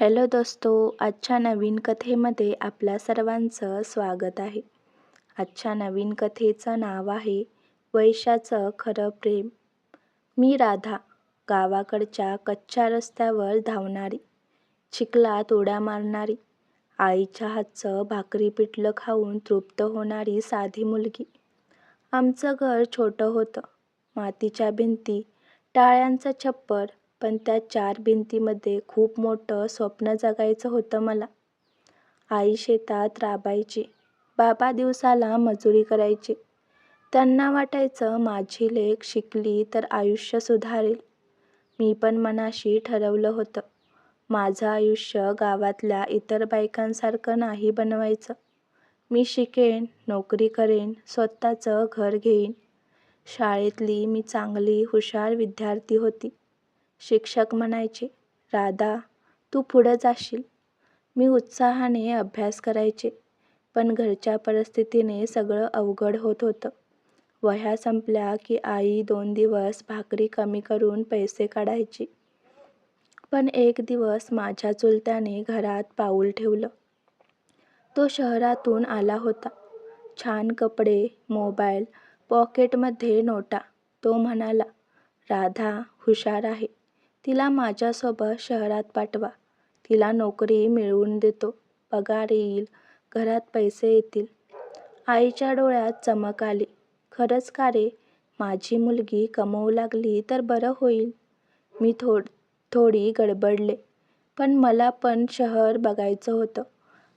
Hello दोस्तो आजच्या नवीन कथेमध्ये आपल्या सर्वांचं स्वागत आहे. आजच्या नवीन कथेचं नाव आहे वैशाचं खरं प्रेम. मी राधा गावाकडच्या कच्च्या रस्त्यावर धावणारी चिखलात उड्या मारणारी आईच्या हातचं भाकरी पिठलं खाऊन तृप्त होणारी साधी मुलगी. आमचं घर छोटं होतं. मातीच्या भिंती टाळ्यांचं छप्पर पण त्या चार भिंतीमध्ये खूप मोठं स्वप्न जगायचं होतं मला. आई शेतात राबायची. बाबा दिवसाला मजुरी करायची. त्यांना वाटायचं माझी लेख शिकली तर आयुष्य सुधारेल. मी पण मनाशी ठरवलं होतं. माझं आयुष्य गावातल्या इतर बायकांसारखं नाही बनवायचं. मी शिकेन नोकरी करेन स्वतःचं घर घेईन. शाळेतली मी चांगली हुशार विद्यार्थी होती. शिक्षक म्हणायचे राधा तू पुढं जाशील. मी उत्साहाने अभ्यास करायचे पण घरच्या परिस्थितीने सगळं अवघड होत होतं. वह्या संपल्या की आई दोन दिवस भाकरी कमी करून पैसे काढायची. पण एक दिवस माझ्या चुलत्याने घरात पाऊल ठेवलं. तो शहरातून आला होता. छान कपडे मोबाईल पॉकेटमध्ये नोटा. तो म्हणाला राधा हुशार आहे. तिला माझ्यासोबत शहरात पाठवा. तिला नोकरी मिळवून देतो. पगार येईल. घरात पैसे येतील. आईच्या डोळ्यात चमक आली. खरंच का रे? माझी मुलगी कमवू लागली तर बरं होईल. मी थोड थोडी गडबडले. पण मला पण शहर बघायचं होतं.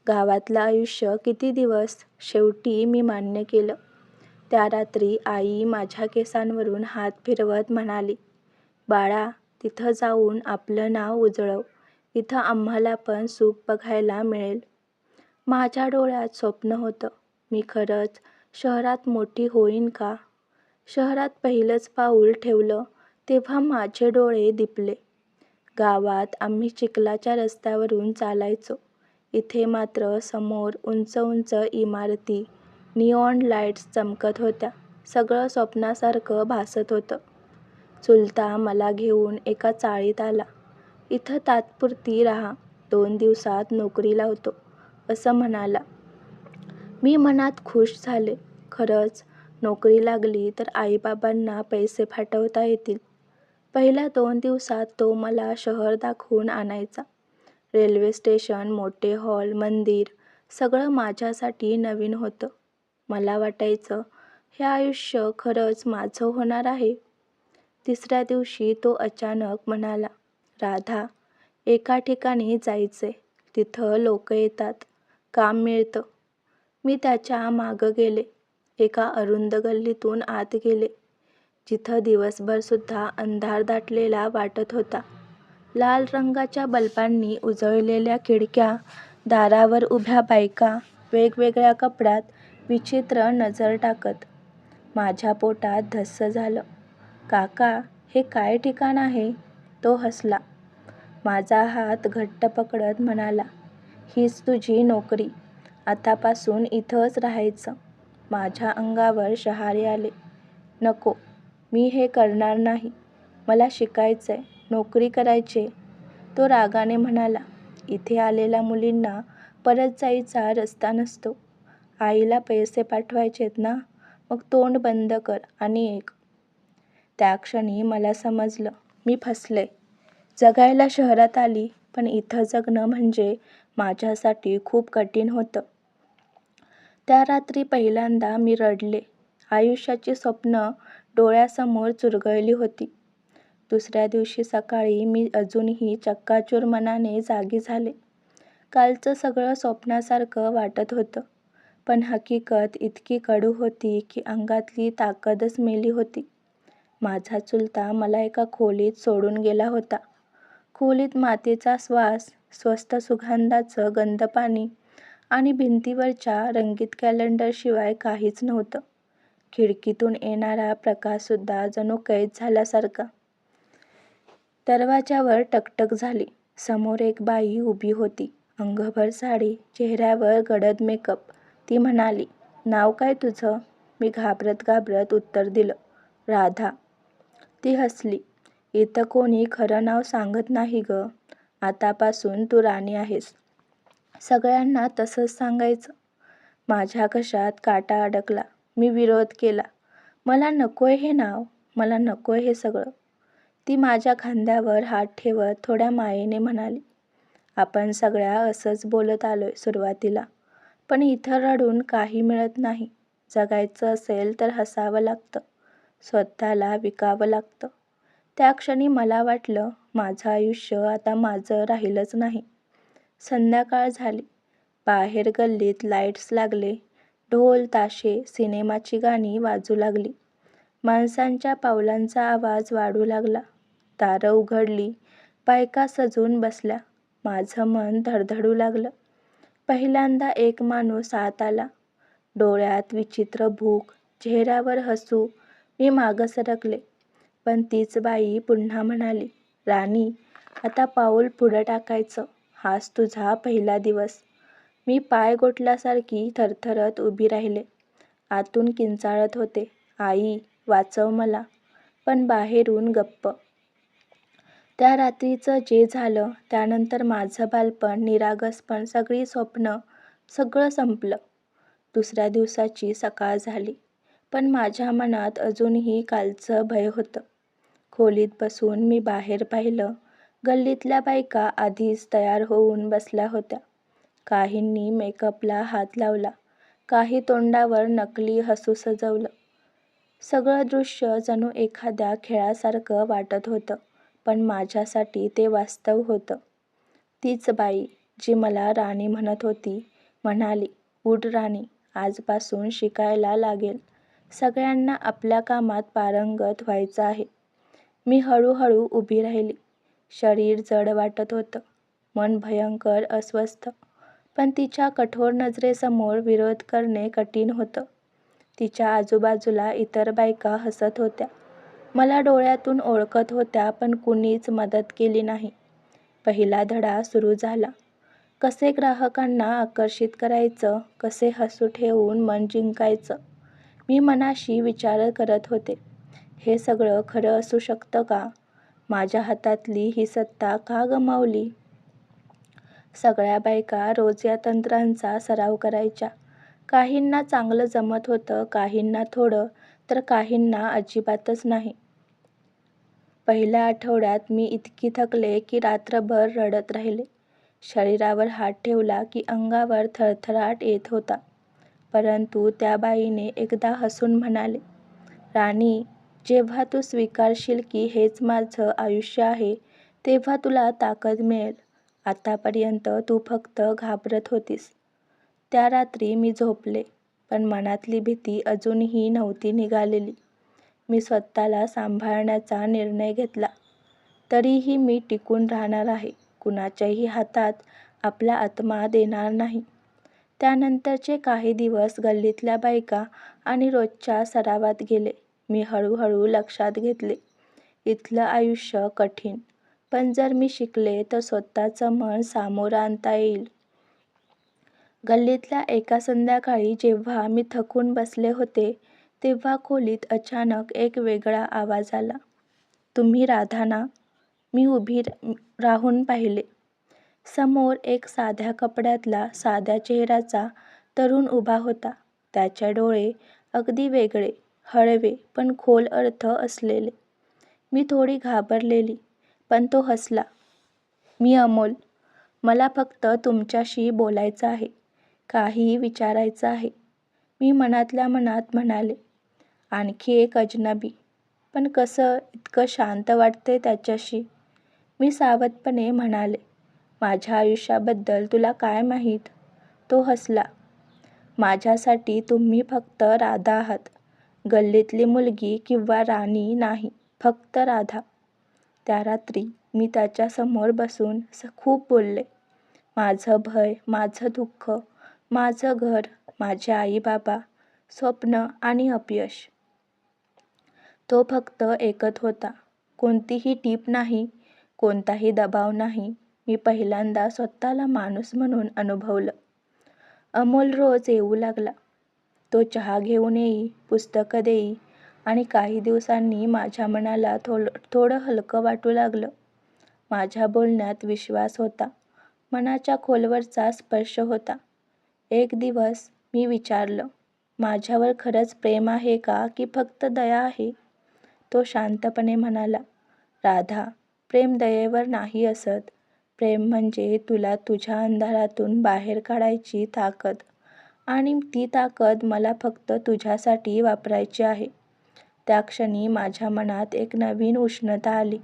गावातलं आयुष्य किती दिवस? शेवटी मी मान्य केलं. त्या रात्री आई माझ्या केसांवरून हात फिरवत म्हणाली बाळा तिथं जाऊन आपलं नाव उजळव. इथं आम्हाला पण सुख बघायला मिळेल. माझ्या डोळ्यात स्वप्न होतं. मी खरंच शहरात मोठी होईन का? शहरात पहिलंच पाऊल ठेवलं तेव्हा माझे डोळे दिपले. गावात आम्ही चिखलाच्या रस्त्यावरून चालायचो. इथे मात्र समोर उंच उंच इमारती निऑन लाईट्स चमकत होत्या. सगळं स्वप्नासारखं भासत होतं. चुलता मला घेऊन एका चाळीत आला. इथं तात्पुरती राहा दोन दिवसात नोकरी लावतो असं म्हणाला. मी मनात खुश झाले. खरंच नोकरी लागली तर आईबाबांना पैसे पाठवता येतील. पहिल्या दोन दिवसात तो मला शहर दाखवून आणायचा. रेल्वे स्टेशन मोठे हॉल मंदिर सगळं माझ्यासाठी नवीन होतं. मला वाटायचं हे आयुष्य खरंच माझं होणार आहे. तिसऱ्या दिवशी तो अचानक म्हणाला राधा एका ठिकाणी जायचे. तिथं लोक येतात. काम मिळतं. मी त्याच्या मागं गेले. एका अरुंद गल्लीतून आत गेले. जिथं दिवसभरसुद्धा अंधार दाटलेला वाटत होता. लाल रंगाच्या बल्बांनी उजळलेल्या खिडक्या दारावर उभ्या बायका वेगवेगळ्या कपड्यात विचित्र नजर टाकत. माझ्या पोटात धस्स झालं. काका हे काय ठिकाण आहे? तो हसला. माझा हात घट्ट पकडत म्हणाला हीच तुझी नोकरी. आतापासून इथंच राहायचं. माझ्या अंगावर शहारे आले. नको मी हे करणार नाही. मला शिकायचंय नोकरी करायचे तो रागाने म्हणाला इथे आलेल्या मुलींना परत जायचा रस्ता नसतो. आईला पैसे पाठवायचेत ना? मग तोंड बंद कर आणि एक त्या क्षणी मला समजलं मी फसले. जगायला शहरात आली पण इथं जगणं म्हणजे माझ्यासाठी खूप कठीण होतं. त्या रात्री पहिल्यांदा मी रडले. आयुष्याची स्वप्न डोळ्यासमोर चुरगळली होती. दुसऱ्या दिवशी सकाळी मी अजूनही चक्काचूर मनाने जागी झाले. कालचं सगळं स्वप्नासारखं वाटत होतं पण हकीकत इतकी कडू होती की अंगातली ताकदच मेली होती. माझा चुलता मला एका खोलीत सोडून गेला होता. खोलीत मातीचा श्वास स्वस्त सुगंधाचं गंध पाणी आणि भिंतीवरच्या रंगीत कॅलेंडरशिवाय काहीच नव्हतं. खिडकीतून येणारा प्रकाशसुद्धा जणू कैद झाल्यासारखा. दरवाजावर टकटक झाली. समोर एक बाई उभी होती. अंगभर साडी चेहऱ्यावर गडद मेकअप. ती म्हणाली नाव काय तुझं? मी घाबरत घाबरत उत्तर दिलं राधा. ती हसली. इथं कोणी खरं नाव सांगत नाही ग. आतापासून तू राणी आहेस. सगळ्यांना तसंच सांगायचं. माझ्या घशात काटा अडकला. मी विरोध केला. मला नकोय हे नाव. मला नकोय हे सगळं. ती माझ्या खांद्यावर हात ठेवत थोड्या मायेने म्हणाली. आपण सगळ्या असंच बोलत आलोय सुरुवातीला. पण इथं रडून काही मिळत नाही. जगायचं असेल तर हसावं लागतं. स्वतःला विकावं लागतं. त्या क्षणी मला वाटलं माझं आयुष्य आता माझं राहिलंच नाही. संध्याकाळ झाली. बाहेर गल्लीत लाईट्स लागले. ढोल ताशे सिनेमाची गाणी वाजू लागली. माणसांच्या पावलांचा आवाज वाढू लागला. दारं उघडली. बायका सजून बसल्या. माझं मन धडधडू लागलं. पहिल्यांदा एक माणूस आत आला. डोळ्यात विचित्र भूक चेहऱ्यावर हसू मी मागं सरकले. पण तीच बाई पुन्हा म्हणाली राणी आता पाऊल पुढं टाकायचं. हाच तुझा पहिला दिवस. मी पाय गोठल्यासारखी थरथरत उभी राहिले. आतून किंचाळत होते आई वाचव मला. पण बाहेरून गप्प. त्या रात्रीचं जे झालं त्यानंतर माझं बालपण निरागसपण सगळी स्वप्न सगळं संपलं. दुसऱ्या दिवसाची सकाळ झाली. पण माझ्या मनात अजूनही कालचं भय होतं. खोलीत बसून मी बाहेर पाहिलं. गल्लीतल्या बायका आधीच तयार होऊन बसल्या होत्या. काहींनी मेकअपला हात लावला. काही तोंडावर नकली हसू सजवलं. सगळं दृश्य जणू एखाद्या खेळासारखं वाटत होतं पण माझ्यासाठी ते वास्तव होतं. तीच बाई जी मला राणी म्हणत होती म्हणाली उठ राणी आजपासून शिकायला लागेल. सगळ्यांना आपल्या कामात पारंगत व्हायचं आहे. मी हळूहळू उभी राहिली. शरीर जड वाटत होतं. मन भयंकर अस्वस्थ. पण तिच्या कठोर नजरेसमोर विरोध करणे कठीण होतं. तिच्या आजूबाजूला इतर बायका हसत होत्या. मला डोळ्यातून ओळखत होत्या पण कुणीच मदत केली नाही. पहिला धडा सुरू झाला. कसे ग्राहकांना आकर्षित करायचं कसे हसू ठेवून मन जिंकायचं? मी मनाशी विचार करत होते. हे सगळं खरं असू शकतं का? माझ्या हातातली ही सत्ता का गमावली? सगळ्या बायका रोज या तंत्रांचा सराव करायच्या. काहींना चांगलं जमत होतं काहींना थोडं तर काहींना अजिबातच नाही. पहिल्या आठवड्यात मी इतकी थकले की रात्रभर रडत राहिले. शरीरावर हात ठेवला की अंगावर थरथराट येत होता. परंतु त्या बाईने एकदा हसून म्हणाले राणी जेव्हा तू स्वीकारशील की हेच माझं आयुष्य आहे तेव्हा तुला ताकद मिळेल. आतापर्यंत तू फक्त घाबरत होतीस. त्या रात्री मी झोपले पण मनातली भीती अजूनही नव्हती निघालेली. मी स्वतःला सांभाळण्याचा निर्णय घेतला. तरीही मी टिकून राहणार आहे. कुणाच्याही हातात आपला आत्मा देणार नाही. त्यानंतरचे काही दिवस गल्लीतल्या बायका आणि रोजच्या सरावात गेले. मी हळूहळू लक्षात घेतले. इथलं आयुष्य कठीण पण जर मी शिकले तर स्वतःचं मन सामोरं आणता येईल. गल्लीतल्या एका संध्याकाळी जेव्हा मी थकून बसले होते तेव्हा खोलीत अचानक एक वेगळा आवाज आला. तुम्ही राधा ना मी उभी राहून पाहिले. समोर एक साध्या कपड्यातला साध्या चेहऱ्याचा तरुण उभा होता. त्याचे डोळे अगदी वेगळे हळवे पण खोल अर्थ असलेले. मी थोडी घाबरलेली पण तो हसला. मी अमोल मला फक्त तुमच्याशी बोलायचं आहे काहीही विचारायचं आहे मी मनातल्या मनात म्हणाले. आणखी एक अजनबी पण कसं इतकं शांत वाटते त्याच्याशी? मी सावधपणे म्हणाले. माझ्या आयुष्याबद्दल तुला काय माहीत? तो हसला. माझ्यासाठी तुम्ही फक्त राधा आहात. गल्लीतली मुलगी किंवा राणी नाही फक्त राधा. त्या रात्री मी त्याच्यासमोर बसून खूप बोलले. माझं भय माझं दुःख माझं घर माझे आई बाबा स्वप्न आणि अपयश. तो फक्त एकत होता. कोणतीही टीप नाही कोणताही दबाव नाही. मी पहिल्यांदा स्वतःला माणूस म्हणून अनुभवलं अमोल रोज येऊ लागला तो चहा घेऊन येई पुस्तकं देई आणि काही दिवसांनी माझ्या मनाला थोडं थोडं हलकं वाटू लागलं माझ्या बोलण्यात विश्वास होता. मनाच्या खोलवरचा स्पर्श होता. एक दिवस मी विचारलं, माझ्यावर खरंच प्रेम आहे का की फक्त दया आहे? तो शांतपणे म्हणाला, राधा, प्रेम दयेवर नाही असत. प्रेम म्हणजे तुला तुझ्या अंधारातून बाहेर काढायची ताकद आणि ती ताकद मला फक्त तुझ्यासाठी वापरायची आहे. त्या क्षणी माझ्या मनात एक नवीन उष्णता आली.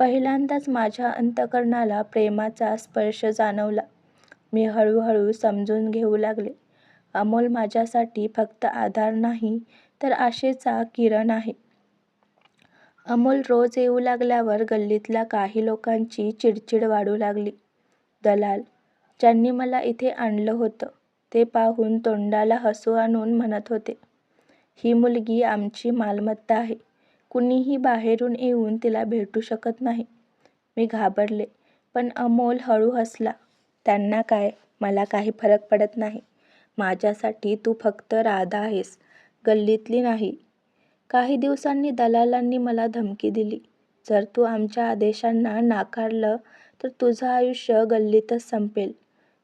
पहिल्यांदाच माझ्या अंतःकरणाला प्रेमाचा स्पर्श जाणवला. मी हळूहळू समजून घेऊ लागले, अमोल माझ्यासाठी फक्त आधार नाही तर आशेचा किरण आहे. अमोल रोज येऊ लागल्यावर गल्लीतल्या काही लोकांची चिडचिड वाढू लागली. दलाल, ज्यांनी मला इथे आणलं होतं, ते पाहून तोंडाला हसू आणून म्हणत होते, ही मुलगी आमची मालमत्ता आहे. कुणीही बाहेरून येऊन तिला भेटू शकत नाही. मी घाबरले, पण अमोल हळू हसला, त्यांना काय, मला काही फरक पडत नाही. माझ्यासाठी तू फक्त राधा आहेस, गल्लीतली नाही. काही दिवसांनी दलालांनी मला धमकी दिली, जर तू आमच्या आदेशांना नाकारलं तर तुझं आयुष्य गल्लीतच संपेल.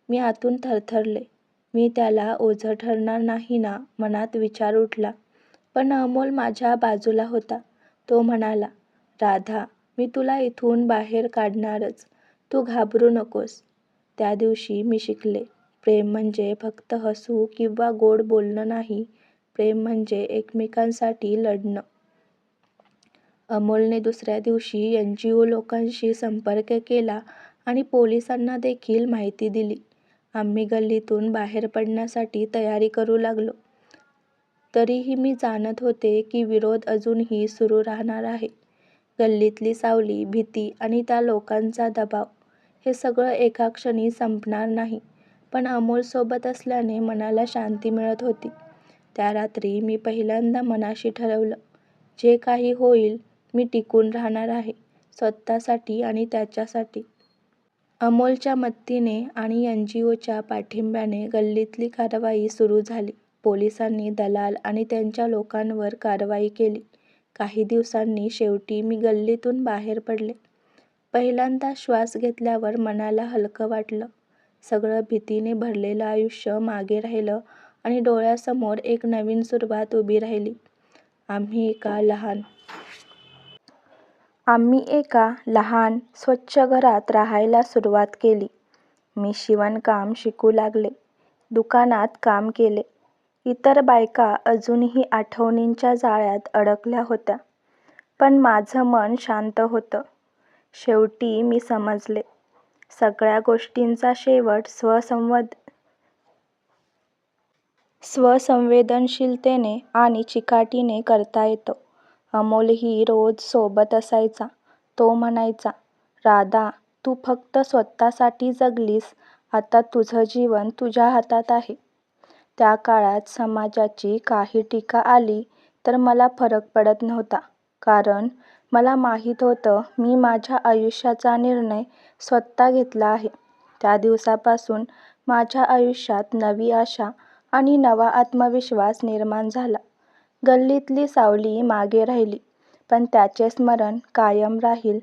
मी आतून थरथरले. मी त्याला ओझं ठरणार नाही ना? मनात विचार उठला. पण अमोल माझ्या बाजूला होता. तो म्हणाला, राधा, मी तुला इथून बाहेर काढणारच. तू घाबरू नकोस. त्या दिवशी मी शिकले, प्रेम म्हणजे फक्त हसू किंवा गोड बोलणं नाही. प्रेम म्हणजे एकमेकांसाठी लढणं. अमोलने दुसऱ्या दिवशी एन जी ओ लोकांशी संपर्क केला आणि पोलिसांना देखील माहिती दिली. आम्ही गल्लीतून बाहेर पडण्यासाठी तयारी करू लागलो. तरीही मी जाणत होते की विरोध अजूनही सुरू राहणार आहे. गल्लीतली सावली, भीती आणि त्या लोकांचा दबाव, हे सगळं एका क्षणी संपणार नाही. पण अमोलसोबत असल्याने मनाला शांती मिळत होती. त्या रात्री मी पहिल्यांदा मनाशी ठरवलं, जे काही होईल, मी टिकून राहणार आहे, स्वतःसाठी आणि त्याच्यासाठी. अमोलच्या मदतीने आणि एनजीओच्या पाठिंब्याने गल्लीतली कारवाई सुरू झाली. पोलिसांनी दलाल आणि त्यांच्या लोकांवर कारवाई केली. काही दिवसांनी शेवटी मी गल्लीतून बाहेर पडले. पहिल्यांदा श्वास घेतल्यावर मनाला हलकं वाटलं. सगळं भीतीने भरलेलं आयुष्य मागे राहिलं आणि डोळ्यासमोर एक नवीन सुरुवात उभी राहिली. आम्ही एका लहान आम्ही एका लहान, स्वच्छ घरात राहायला सुरुवात केली. मी शिवणकाम शिकू लागले. दुकानात काम केले. इतर बायका अजूनही आठवणींच्या जाळ्यात अडकल्या होत्या. पण माझं मन शांत होतं. शेवटी मी समजले, सगळ्या गोष्टींचा शेवट स्वसंवद स्वसंवेदनशीलतेने आणि चिकाटीने करता येतं अमोलही रोज सोबत असायचा. तो म्हणायचा, राधा, तू फक्त स्वतःसाठी जगलीस, आता तुझं जीवन तुझ्या हातात आहे. त्या काळात समाजाची काही टीका आली तर मला फरक पडत नव्हता. कारण मला माहीत होतं मी माझ्या आयुष्याचा निर्णय स्वतः घेतला आहे. त्या दिवसापासून माझ्या आयुष्यात नवी आशा आणि नवा आत्मविश्वास निर्माण झाला. गल्लीतली सावली मागे राहिली, पण त्याचे स्मरण कायम राहील.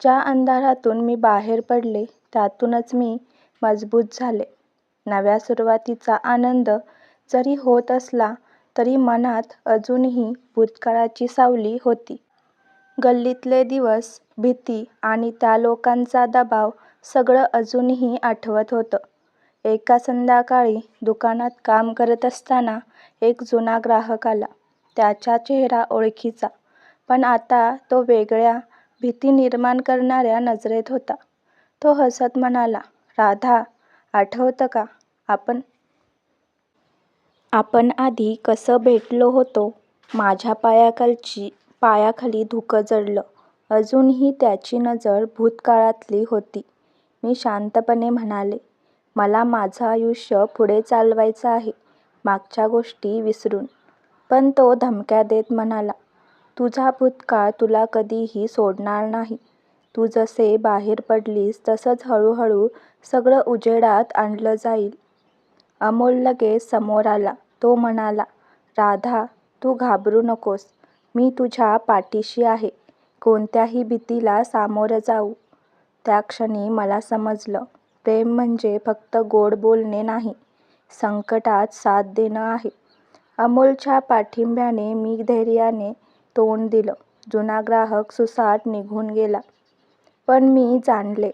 ज्या अंधारातून मी बाहेर पडले त्यातूनच मी मजबूत झाले. नव्या सुरुवातीचा आनंद जरी होत असला तरी मनात अजूनही भूतकाळाची सावली होती. गल्लीतले दिवस, भीती आणि त्या लोकांचा दबाव सगळं अजूनही आठवत होतं. एका संध्याकाळी दुकानात काम करत असताना एक जुना ग्राहक आला. त्याचा चेहरा ओळखीचा, पण आता तो वेगळ्या, भीती निर्माण करणाऱ्या नजरेत होता. तो हसत म्हणाला, राधा, आठवतं का, आपण आपण आधी कसं भेटलो होतो? माझ्या पायाखालची पायाखाली धुकं जडलं. अजूनही त्याची नजर भूतकाळातली होती. मी शांतपणे म्हणाले, मला माझं आयुष्य पुढे चालवायचं आहे, मागच्या गोष्टी विसरून. पण तो धमक्या देत म्हणाला, तुझा भूतकाळ तुला कधीही सोडणार नाही. तू जसे बाहेर पडलीस तसंच हळूहळू सगळं उजेडात आणलं जाईल. अमोल लगेच समोर आला. तो म्हणाला, राधा, तू घाबरू नकोस. मी तुझ्या पाठीशी आहे. कोणत्याही भीतीला सामोरं जाऊ त्या क्षणी मला समजलं प्रेम म्हणजे फक्त गोड बोलणे नाही, संकटात साथ देणं आहे. अमोलच्या पाठिंब्याने मी धैर्याने तोंड दिलं. जुना ग्राहक सुसाट निघून गेला. पण मी जाणले,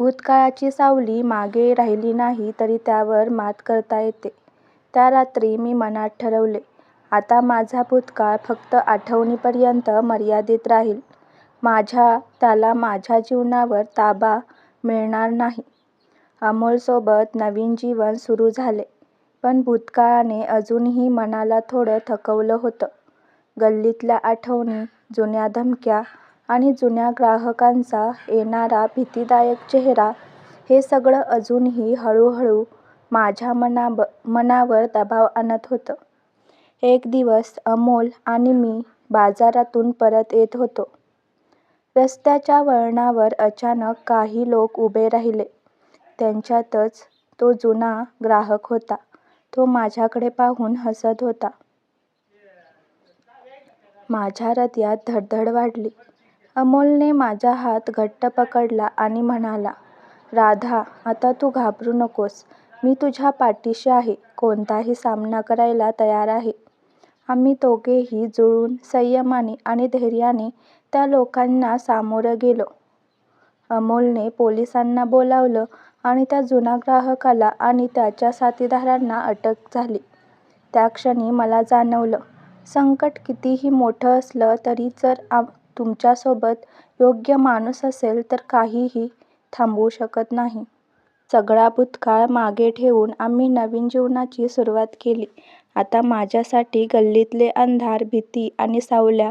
भूतकाळाची सावली मागे राहिली नाही तरी त्यावर मात करता येते. त्या रात्री मी मनात ठरवले, आता माझा भूतकाळ फक्त आठवणीपर्यंत मर्यादित राहील. माझ्या त्याला माझ्या जीवनावर ताबा मिळणार नाही. अमोलसोबत नवीन जीवन सुरू झाले. पण भूतकाळाने अजूनही मनाला थोडं थकवलं होतं. गल्लीतल्या आठवणी, जुन्या धमक्या आणि जुन्या ग्राहकांचा येणारा भीतीदायक चेहरा हे सगळं अजूनही हळूहळू माझ्या मनावर दबाव आणत होतं. एक दिवस अमोल आणि मी बाजारातून परत येत होतो. रस्त्याच्या वळणावर अचानक काही लोक उभे राहिले. त्यांच्यातच तो जुना ग्राहक होता. तो माझ्याकडे पाहून हसत होता. माझ्या हृदयात धडधड वाढली. अमोलने माझा हात घट्ट पकडला आणि म्हणाला, राधा आता तू घाबरू नकोस. मी तुझ्या पाठीशी आहे. कोणताही सामना करायला तयार आहे. आम्ही दोघेही जुळून संयमाने आणि धैर्याने त्या लोकांना सामोरं गेलो. अमोलने पोलिसांना बोलावलं आणि त्या जुन्या ग्राहकाला आणि त्याच्या साथीदारांना अटक झाली. त्या क्षणी मला जाणवलं, संकट कितीही मोठं असलं तरी जर तुमच्यासोबत योग्य माणूस असेल तर काहीही थांबवू शकत नाही. सगळा भूतकाळ मागे ठेवून आम्ही नवीन जीवनाची सुरुवात केली. आता माझ्यासाठी गल्लीतले अंधार, भीती आणि सावल्या